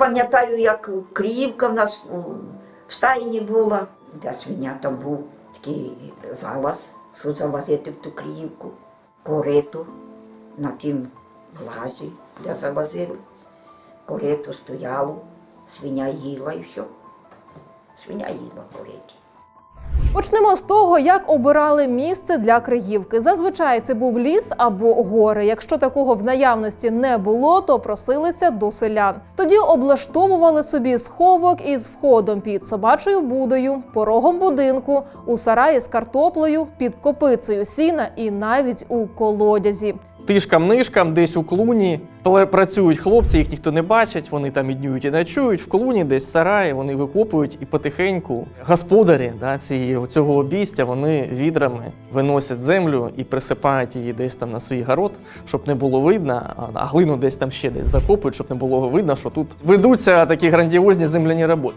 пам'ятаю, як крівка в нас в стайні була, де свиня там був такий залаз, що залазити в ту Криївку, кориту на тім лажі, де залазили. Корито стояло, свиня їла і все. Свиня їла кориті. Почнемо з того, як обирали місце для Криївки. Зазвичай це був ліс або гори. Якщо такого в наявності не було, то просилися до селян. Тоді облаштовували собі сховок із входом під собачою будою, порогом будинку, у сараї з картоплею, під копицею сіна і навіть у колодязі. Тишкам-нишкам, десь у клуні працюють хлопці, їх ніхто не бачить, вони там і днюють, і ночують. В клуні, десь в сараї, вони викопують і потихеньку господарі да, цієї, цього обійстя вони відрами виносять землю і присипають її десь там на свій город, щоб не було видно, а глину десь там ще десь закопують, щоб не було видно, що тут ведуться такі грандіозні земляні роботи.